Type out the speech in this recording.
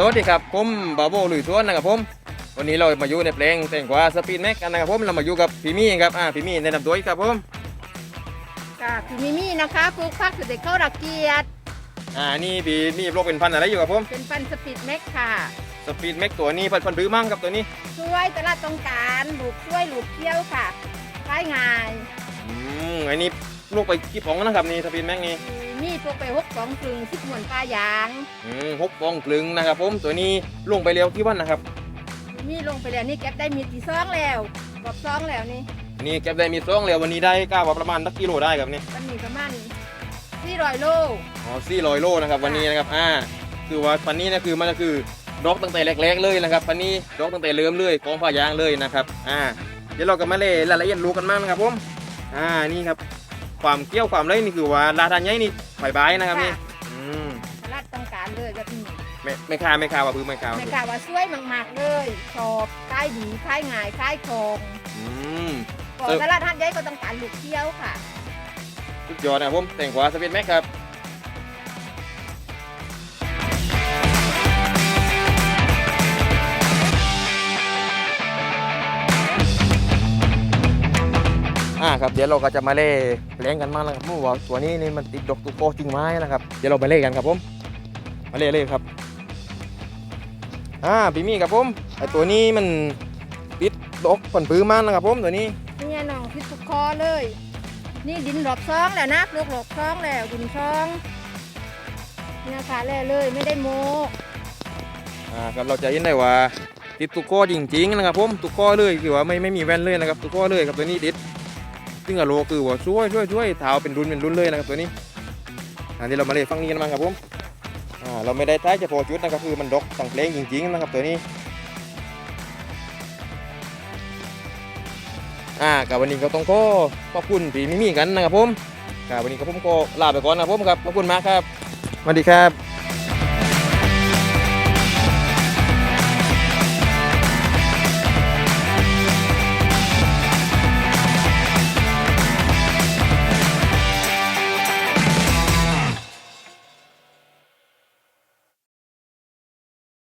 สวัสดีครับผมบาโบลุยทวนนะครับผม วันนี้เรามาอยู่ในเพลงแตงกวาสปีดแม็กกันนะครับผมเรามาอยู่กับพี่มี่ครับอ่าพี่มี่แนะนำตัวอีกครับผมค่ะพี่มิมี่นะคะปลูกผักสุดเด็ดเข้ารักเกียรติอ่านี่พี่มี่โรคเป็นพันธุ์อะไรอยู่ครับผมเป็นฟันสปีดแม็กค่ะสปีดแม็กตัวนี้พันธุ์พันธุ์หรือมั่งครับตัวนี้ช่วยตลาดต้องการหลูกช่วยหลูกเที่ยวค่ะขายง่าย อืมอันนี้ ลูกไปกี่ปองนะครับนี่สปีดแม็กนี่มีพวกไปหกสองกลึงสิบหมวนปลายางอืมหกปองครึ่งนะครับผมตัวนี้ลงไปเร็วกี่วันนะครับมีลงไปแล้วนี่แก๊ปได้มีตีซองแล้วกรอบซองแล้วนี่นี่เก็บได้มีซองแล้ววันนี้ได้กล้าว่าประมาณสักกิโลได้ครับนี่มันมีประมาณสี่ร้อยโลอ๋อสี่ร้อยโลนะครับวันนี้นะครับอ่าคือว่าพันนี้นะคือมันก็คือดอกตั้งแต่แรกๆเลยนะครับพันนี้ดอกตั้งแต่เริ่มเลยกองผ้ายางเลยนะครับอ่าเดี๋ยวเราก็มาเล่รายละเอียดรู้กันมากนะครับผมอ่านี่ครับ ความเกี้ยวความเลยนี่คือว่าลาทานใหญ่นี่ใบใบายนะครับนี่ค่ะอืมตลาดต้องการเลยแบบนี้ไม่ไม่คาไม่คาว่าพื้นไม่คาแม่กาว่าช่วยมากๆเลยชอบขายดีขายง่ายขายของอืม ก่อนตลาดทัดใหญ่ก็ต้องการลูกเที่ยวค่ะ สุดยอดนะครับผมแต่งกว่าสเปนแม็กครับ ครับ เดี๋ยวเราก็จะมาเล่เลี้ยงกันมากนะครับเมื่อวานตัวนี้นี่มันติดดอกตุกโกจริงไหมนะครับ เดี๋ยวเราไปเล่กันครับผม มาเล่เลยครับ อ่าพี่มี่ครับผม ไอตัวนี้มันติดดอกผลปื้มากนะครับผมตัวนี้นี่น้องพิษทุกคอเลย นี่ดินหลบซองแล้วนะปลูกหลบซองแล้วดินซองเนี่ยค่ะแล่เลยไม่ได้โมอ่าครับเราจะเห็นได้ว่าติดตุกโก้จริงๆนะครับผมตุกโก้เลยคือว่าไม่ไม่มีแว่นเลยนะครับตุกโก้เลยครับตัวนี้ติด ซึ่งอะโลคือว่าช่วยช่วยช่วยเท้าเป็นรุนเป็นรุนเลยนะครับตัวนี้อันนี้เรามาเล่นฟังนี้กันมาครับผมอ่าเราไม่ได้ท้ายเฉพาะจุดนะครับคือมันดอกสั่งเพลงจริงๆนะครับตัวนี้อ่ากับวันนี้ก็ต้องขอขอบคุณพี่มิมี่กันนะครับผมครับวันนี้ก็ผมก็ลาไปก่อนนะครับผมครับขอบคุณมากครับสวัสดีครับ